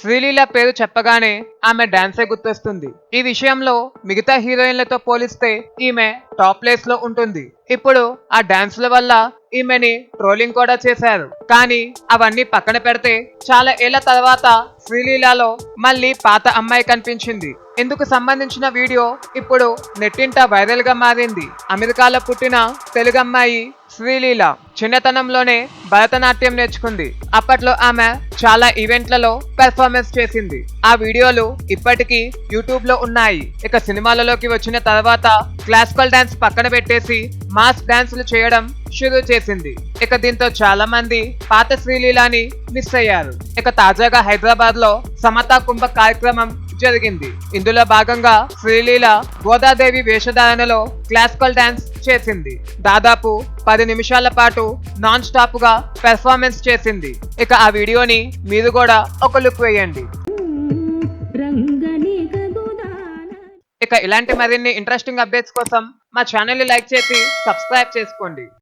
శ్రీలీల పేరు చెప్పగానే ఆమె డాన్సే గుర్తొస్తుంది. ఈ విషయంలో మిగతా హీరోయిన్లతో పోలిస్తే ఈమె టాప్ ప్లేస్లో ఉంటుంది. ఇప్పుడు ఆ డాన్స్ల వల్ల ఈమెని ట్రోలింగ్ కూడా చేశారు. కానీ అవన్నీ పక్కన పెడితే చాలా ఏళ్ళ తర్వాత శ్రీలీలలో మళ్ళీ పాత అమ్మాయి కనిపించింది. ఇందుకు సంబంధించిన వీడియో ఇప్పుడు నెట్టింట వైరల్గా మారింది. అమెరికాలో పుట్టిన తెలుగు అమ్మాయి శ్రీలీల చిన్నతనంలోనే భరతనాట్యం నేర్చుకుంది. అప్పట్లో ఆమె చాలా ఈవెంట్లలో పెర్ఫార్మెన్స్ చేసింది. ఆ వీడియోలు ఇప్పటికీ యూట్యూబ్లో ఉన్నాయి. ఇక సినిమాలలోకి వచ్చిన తర్వాత క్లాసికల్ డాన్స్ పక్కన పెట్టేసి మాస్ డాన్సులు చేయడం షురూ చేసింది. ఇక దీంతో చాలా మంది పాత శ్రీలీలాని మిస్ అయ్యారు. ఇక తాజాగా హైదరాబాద్లో సమతా కుంభ కార్యక్రమం జరిగింది. ఇందులో భాగంగా శ్రీలీల గోదాదేవి వేషధారణలో క్లాసికల్ డాన్స్ చేసింది. దాదాపు పది నిమిషాల పాటు నాన్ స్టాప్గా పెర్ఫార్మెన్స్ చేసింది. ఇక ఆ వీడియోని మీరు కూడా ఒక లుక్ వేయండి. ఇక ఇలాంటి మరిన్ని ఇంట్రెస్టింగ్ అప్డేట్స్ కోసం మా ఛానల్ని లైక్ చేసి సబ్స్క్రైబ్ చేసుకోండి.